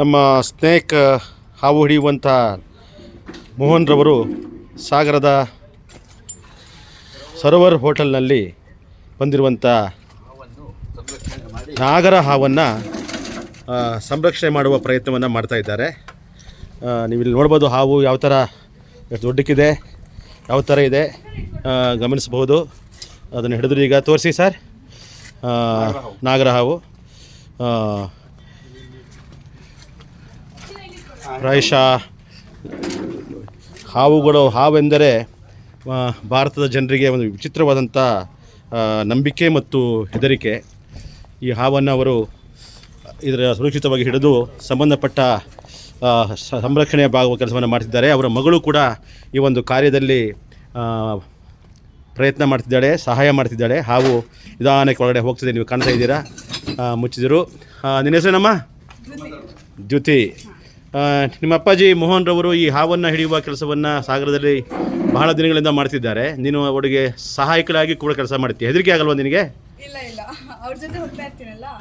ನಮ್ಮ ಸ್ನೇಕ್, ಹಾವು ಹಿಡಿಯುವಂಥ ಮೋಹನ್ ರವರು ಸಾಗರದ ಸರೋವರ್ ಹೋಟೆಲ್ನಲ್ಲಿ ಬಂದಿರುವಂಥ ನಾಗರ ಹಾವನ್ನು ಸಂರಕ್ಷಣೆ ಮಾಡುವ ಪ್ರಯತ್ನವನ್ನು ಮಾಡ್ತಾ ಇದ್ದಾರೆ. ನೀವಿಲ್ಲಿ ನೋಡ್ಬೋದು ಹಾವು ಯಾವ ಥರ ದೊಡ್ಡಕ್ಕಿದೆ, ಯಾವ ಥರ ಇದೆ ಗಮನಿಸಬಹುದು. ಅದನ್ನು ಹಿಡಿದ್ರು ಈಗ ತೋರಿಸಿ ಸರ್. ಆ, ನಾಗರ ಹಾವು ಆ, ಪ್ರಾಯಶಃ ಹಾವುಗಳು ಹಾವೆಂದರೆ ಭಾರತದ ಜನರಿಗೆ ಒಂದು ವಿಚಿತ್ರವಾದಂಥ ನಂಬಿಕೆ ಮತ್ತು ಹೆದರಿಕೆ. ಈ ಹಾವನ್ನು ಅವರು ಇದರ ಸುರಕ್ಷಿತವಾಗಿ ಹಿಡಿದು ಸಂಬಂಧಪಟ್ಟ ಸಂರಕ್ಷಣೆಯ ಭಾಗ ಕೆಲಸವನ್ನು ಮಾಡ್ತಿದ್ದಾರೆ. ಅವರ ಮಗಳು ಕೂಡ ಈ ಒಂದು ಕಾರ್ಯದಲ್ಲಿ ಪ್ರಯತ್ನ ಮಾಡ್ತಿದ್ದಾಳೆ ಸಹಾಯ ಮಾಡ್ತಿದ್ದಾಳೆ ಹಾವು ನಿಧಾನಕ್ಕೆ ಒಳಗಡೆ ಹೋಗ್ತಿದೆ. ನೀವು ಕಾಣ್ತಾ ಇದ್ದೀರಾ? ಮುಚ್ಚಿದರು. ಹೆಸರು ನಿನ್ನ ಹೆಸರೇನಮ್ಮ? ದ್ಯುತಿ ನಿಮ್ಮ ಅಪ್ಪಾಜಿ ಮೋಹನ್ ರವರು ಈ ಹಾವನ್ನು ಹಿಡಿಯುವ ಕೆಲಸವನ್ನು ಸಾಗರದಲ್ಲಿ ಬಹಳ ದಿನಗಳಿಂದ ಮಾಡ್ತಿದ್ದಾರೆ. ನೀನು ಅವರಿಗೆ ಸಹಾಯಕರಾಗಿ ಕೂಡ ಕೆಲಸ ಮಾಡ್ತೀಯ ಹೆದರಿಕೆ ಆಗಲ್ವಾ ನಿನಗೆ?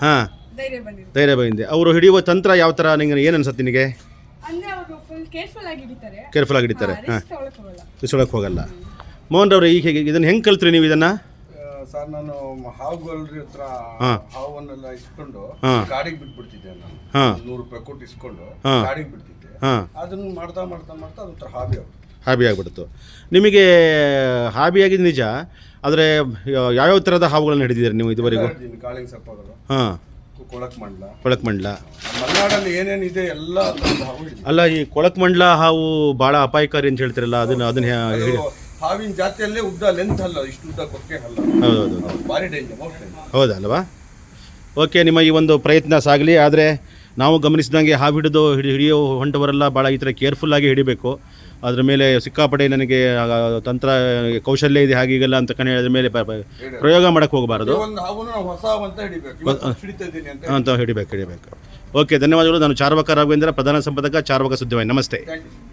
ಹಾಂ. ಧೈರ್ಯ ಬಂದಿದೆ. ಅವರು ಹಿಡಿಯುವ ತಂತ್ರ ಯಾವ ಥರ ನಿಂಗೆ ಏನು ಅನ್ಸುತ್ತೆ ನಿನಗೆ? ಕೇರ್ಫುಲ್ ಆಗಿ ಹಿಡಿತಾರೆ. ಹಾಂ ಹೋಗಲ್ಲ. ಮೋಹನ್ ರವರು ಈಗ ಹೇಗೆ ಇದನ್ನು ಹೆಂಗೆ ಕಲ್ತ್ರಿ ನೀವು ಇದನ್ನು? ಸರ್ ನಾನು ಹಾವುಗಳ್ರಿ ಹತ್ರ ಹಾ. ಹಾವನ್ನೆಲ್ಲ ಇಸ್ಕೊಂಡು ಹಾ. ಗಾಡಿಗೆ ಬಿಟ್ಬಿಡ್ತಿದ್ದೆ ನಾನು. ಹಾಂ. ನೂರು ರೂಪಾಯಿ ಕೊಟ್ಟು ಇಸ್ಕೊಂಡು. ಗಾಡಿಗೆ ಬಿಡ್ತಿದ್ದೆ. ಹಾಂ. ಅದನ್ನ ಮಾಡ್ತಾ ಮಾಡ್ತಾ ಮಾಡ್ತಾ ಅದ್ರ ಹಾಬಿ ಆಗ್ಬಿಡ್ತು. ಹಾಬಿ ಆಗಿಬಿಡ್ತು. ನಿಮಗೆ ಹಾಬಿ ಆಗಿದ್ದು ನಿಜ ಆದರೆ ಯಾವ್ಯಾವ ಥರದ ಹಾವುಗಳನ್ನ ಹಿಡಿದಿದ್ದೀರಿ ನೀವು ಇದುವರೆಗೂ? ಕಾಳಿಂಗ್ ಸರ್ಪಗಳು. ಹಾಂ. ಕೊಳಕ್ ಮಂಡಲ. ಕೊಳಕ್ ಮಂಡಲ. ಮಲೆನಾಡಲ್ಲಿ ಏನೇನಿದೆ ಎಲ್ಲ ಹಾವು ಅಲ್ಲ ಈ ಕೊಳಕ್ ಮಂಡಲ ಹಾವು ಭಾಳ ಅಪಾಯಕಾರಿ ಅಂತ ಹೇಳ್ತಿರಲ್ಲ ಅದನ್ನು ಅದನ್ನ ಅದು ಹಾವಿನ ಜಾತಿಯಲ್ಲೇ ಉದ್ದ ಲೆಂತ್ ಅಲ್ಲ ಇಷ್ಟು ಉದ್ದ ಕೊಕ್ಕೆ ಅಲ್ಲ. ಹೌದೌದು. ಭಾರಿ ಡೇಂಜರ್ ಮೋಸ್ಟ್ ಡೇಂಜರ್ ಹೌದಲ್ವಾ? ಓಕೆ ನಿಮ್ಮ ಈ ಒಂದು ಪ್ರಯತ್ನ ಸಾಗಲಿ ಆದರೆ ನಾವು ಗಮನಿಸಿದಂಗೆ ಹಾವು ಹಿಡಿದು ಹಿಡಿ ಹಿಡಿಯೋ ಹೊಂಟವರೆಲ್ಲ ಭಾಳ ಈ ಥರ ಕೇರ್ಫುಲ್ಲಾಗಿ ಹಿಡಿಬೇಕು. ಅದ್ರ ಮೇಲೆ ಸಿಕ್ಕಾಪಡೆ ನನಗೆ ಆ, ತಂತ್ರ ಕೌಶಲ್ಯ ಇದೆ ಹಾಗೀಗೆಲ್ಲ ಅಂತ ಕಣ ಹೇಳಿದ ಮೇಲೆ ಪ- ಪ- ಪ್ರಯೋಗ ಮಾಡಕ್ಕೆ ಹೋಗಬಾರದು. ಒಂದು ಹಾವನ್ನು ನಾವು ಹೊಸ ಅಂತ ಹಿಡಿಬೇಕು. ಇವತ್ತು ಹಿಡಿತಾ ಇದ್ದೀನಿ ಅಂತ ಅಂತ ಹಿಡಿಬೇಕು ಹಿಡಿಬೇಕು. ಓಕೆ ಧನ್ಯವಾದಗಳು. ನಾನು ಚಾರ್ವಕ ರಾಘವೇಂದ್ರ ಪ್ರಧಾನ ಸಂಪಾದಕ ಚಾರ್ವಕ ಸುದ್ದಿವಾಹಿನಿ ನಮಸ್ತೆ. Thank you